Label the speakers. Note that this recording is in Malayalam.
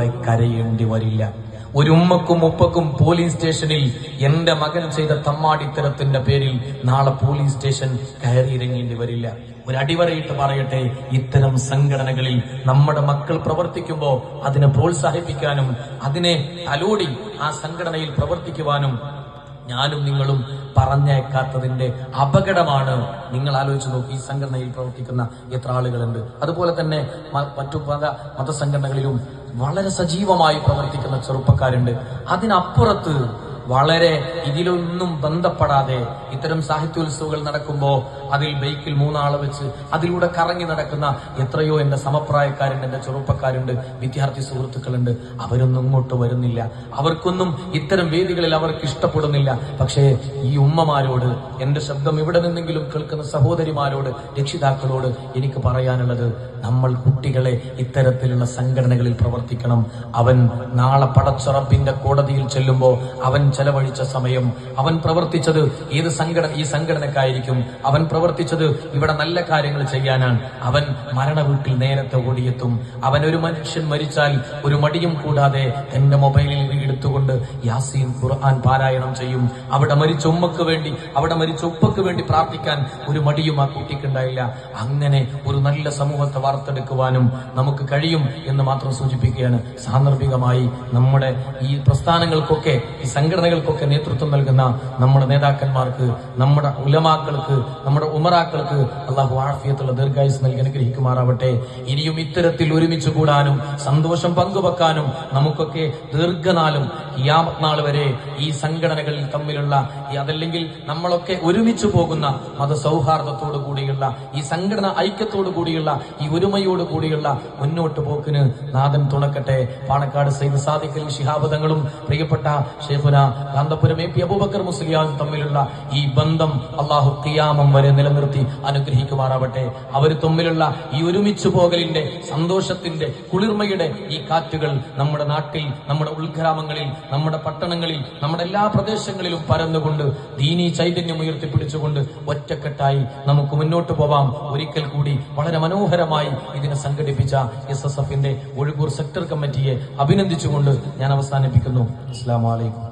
Speaker 1: നാളെ കരയേണ്ടി വരില്ല. ഒരു ഉമ്മക്കും ഉപ്പക്കും പോലീസ് സ്റ്റേഷനിൽ എന്റെ മകൻ ചെയ്ത തമ്മാടിത്തരത്തിന്റെ പേരിൽ നാളെ പോലീസ് സ്റ്റേഷൻ കയറിയിറങ്ങേണ്ടി വരില്ല. ഒരു അടിവരയിട്ട് പറയട്ടെ ഇത്തരം സംഘടനകളിൽ നമ്മുടെ മക്കൾ പ്രവർത്തിക്കുമ്പോൾ അതിനെ പ്രോത്സാഹിപ്പിക്കാനും അതിനെ തലോടി ആ സംഘടനയിൽ പ്രവർത്തിക്കുവാനും ഞാനും നിങ്ങളും പറഞ്ഞേക്കാത്തതിന്റെ അപകടമാണ് നിങ്ങൾ ആലോചിച്ച് നോക്കി ഈ സംഘടനയിൽ പ്രവർത്തിക്കുന്ന എത്ര ആളുകളുണ്ട്. അതുപോലെ തന്നെ മറ്റു പല മതസംഘടനകളിലും വളരെ സജീവമായി പ്രവർത്തിക്കുന്ന ചെറുപ്പക്കാരുണ്ട്. അതിനപ്പുറത്ത് വളരെ ഇതിലൊന്നും ബന്ധപ്പെടാതെ ഇത്തരം സാഹിത്യോത്സവങ്ങൾ നടക്കുമ്പോൾ അതിൽ ബൈക്കിൽ മൂന്നാളെ വെച്ച് അതിലൂടെ കറങ്ങി നടക്കുന്ന എത്രയോ എന്റെ സമപ്രായക്കാരുണ്ട് എന്റെ ചെറുപ്പക്കാരുണ്ട് വിദ്യാർത്ഥി സുഹൃത്തുക്കളുണ്ട്. അവരൊന്നും ഇങ്ങോട്ട് വരുന്നില്ല. അവർക്കൊന്നും ഇത്തരം വേദികളിൽ അവർക്ക് ഇഷ്ടപ്പെടുന്നില്ല. പക്ഷേ ഈ ഉമ്മമാരോട് എന്റെ ശബ്ദം ഇവിടെ നിന്നെങ്കിലും കേൾക്കുന്ന സഹോദരിമാരോട് രക്ഷിതാക്കളോട് എനിക്ക് പറയാനുള്ളത് നമ്മൾ കുട്ടികളെ ഇത്തരത്തിലുള്ള സംഘടനകളിൽ പ്രവർത്തിക്കണം. അവൻ നാളെ പടച്ചുറപ്പിന്റെ കോടതിയിൽ ചെല്ലുമ്പോൾ അവൻ ചെലവഴിച്ച സമയം അവൻ പ്രവർത്തിച്ചത് ഏത് സംഘടന ഈ സംഘടനക്കായിരിക്കും. അവൻ പ്രവർത്തിച്ചത് ഇവിടെ നല്ല കാര്യങ്ങൾ ചെയ്യാനാണ്. അവൻ മരണ വീട്ടിൽ നേരത്തെ ഓടിയെത്തും. അവൻ ഒരു മനുഷ്യൻ മരിച്ചാൽ ഒരു മടിയും കൂടാതെ എന്റെ മൊബൈലിൽ എടുത്തുകൊണ്ട് യാസീൻ ഖുർആൻ പാരായണം ചെയ്യും. അവിടെ മരിച്ച ഉമ്മക്ക് വേണ്ടി അവിടെ മരിച്ച ഉപ്പക്ക് വേണ്ടി പ്രാർത്ഥിക്കാൻ ഒരു മടിയും ആ കുട്ടിക്കുണ്ടായില്ല. അങ്ങനെ ഒരു നല്ല സമൂഹത്തെ വാർത്തെടുക്കുവാനും നമുക്ക് കഴിയും എന്ന് മാത്രം സൂചിപ്പിക്കുകയാണ്. സാന്ദർഭികമായി നമ്മുടെ ഈ പ്രസ്ഥാനങ്ങൾക്കൊക്കെ ഈ സംഘടനകൾക്കൊക്കെ നേതൃത്വം നൽകുന്ന നമ്മുടെ നേതാക്കന്മാർക്ക് നമ്മുടെ ഉലമാക്കൾക്ക് നമ്മുടെ ഉമറാക്കൾക്ക് അള്ളാഹു ആഫിയത്തുള്ള ദീർഘായുസ് നൽകി അനുഗ്രഹിക്കുമാറാവട്ടെ. ഇനിയും ഇത്തരത്തിൽ ഒരുമിച്ച് കൂടാനും സന്തോഷം പങ്കുവെക്കാനും നമുക്കൊക്കെ ദീർഘനാളും യാമത് നാൾ വരെ ഈ സംഘടനകളിൽ തമ്മിലുള്ള അതല്ലെങ്കിൽ നമ്മളൊക്കെ ഒരുമിച്ച് പോകുന്ന മതസൗഹാർദ്ദത്തോടു കൂടിയുള്ള ഈ സംഘടന ഐക്യത്തോടു കൂടിയുള്ള ഈ ഒരുമയോട് കൂടിയുള്ള മുന്നോട്ട് പോക്കിന് നാഥൻ തുണക്കട്ടെ. പാണക്കാട് സൈദ് സാദിഖൽ ശിഹാബദങ്ങളും പ്രിയപ്പെട്ട ഷേഫുന കാന്തപുരം എ പി അബൂബക്കർ മുസ്ലിയാസും തമ്മിലുള്ള ഈ ബന്ധം അള്ളാഹു ഖിയാമം വരെ നിലനിർത്തി അനുഗ്രഹിക്കുമാറാവട്ടെ. അവർ തമ്മിലുള്ള ഈ ഒരുമിച്ച് പോകലിന്റെ സന്തോഷത്തിന്റെ കുളിർമയുടെ ഈ കാറ്റുകൾ നമ്മുടെ നാട്ടിൽ നമ്മുടെ ഉൾഗ്രാമങ്ങളിൽ നമ്മുടെ പട്ടണങ്ങളിൽ നമ്മുടെ എല്ലാ പ്രദേശങ്ങളിലും പരന്നുകൊണ്ട് ദീനി ചൈതന്യം ഉയർത്തിപ്പിടിച്ചുകൊണ്ട് ഒറ്റക്കെട്ടായി നമുക്ക് മുന്നോട്ട് പോവാം. ഒരിക്കൽ കൂടി വളരെ മനോഹരമായി ഇതിനെ സംഘടിപ്പിച്ച എസ് എസ് എഫിന്റെ ഒഴുകൂർ സെക്ടർ കമ്മിറ്റിയെ അഭിനന്ദിച്ചുകൊണ്ട് ഞാൻ അവസാനിപ്പിക്കുന്നു. അസ്സാം വലൈക്കും